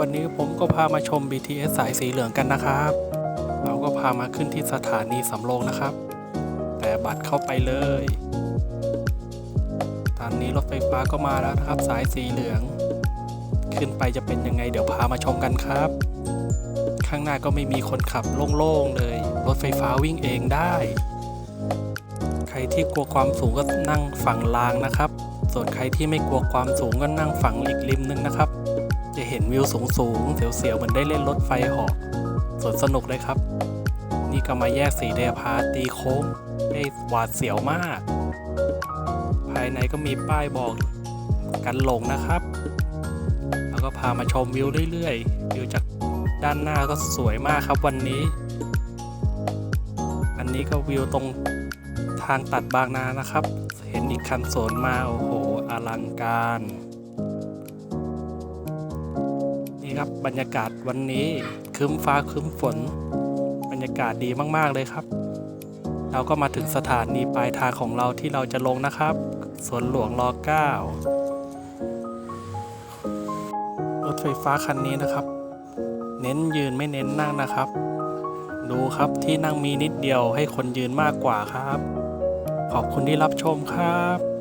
วันนี้ผมก็พามาชม BTS สายสีเหลืองกันนะครับ เราก็พามาขึ้นที่สถานีสำโรงนะครับ แต่บัตรเข้าไปเลยตอนนี้รถไฟฟ้าก็มาแล้วนะครับ สายสีเหลือง ขึ้นไปจะเป็นยังไงเดี๋ยวพามาชมกันครับ ข้างหน้าก็ไม่มีคนขับโล่งๆเลย รถไฟฟ้าวิ่งเองได้ ใครที่กลัวความสูงก็นั่งฝั่งรางนะครับ ส่วนใครที่ไม่กลัวความสูงก็นั่งฝั่งอีกริมนึงนะครับ จะเห็นวิวสูงๆเสียวๆเหมือนได้เล่นรถไฟหาะสวนสนุกเลยครับ นี่ก็มาแยกสีเดพาตีโค้งได้หวาดเสียวมาก ภายในก็มีป้ายบอกกันหลงนะครับ แล้วก็พามาชมวิวเรื่อยๆ วิวจากด้านหน้าก็สวยมากครับวันนี้ อันนี้ก็วิวตรงทางตัดบางนานะครับ เห็นอีกคันโซนมา โอ้โห อลังการ ครับ บรรยากาศวันนี้ครึ้มฟ้าครึ้มฝน บรรยากาศดีมากๆเลยครับ เราก็มาถึงสถานีปลายทางของเราที่เราจะลงนะครับสวนหลวงร9รถไฟฟ้าคันนี้นะครับ เน้นยืนไม่เน้นนั่งนะครับ ดูครับที่นั่งมีนิดเดียวให้คนยืนมากกว่าครับ ขอบคุณที่รับชมครับ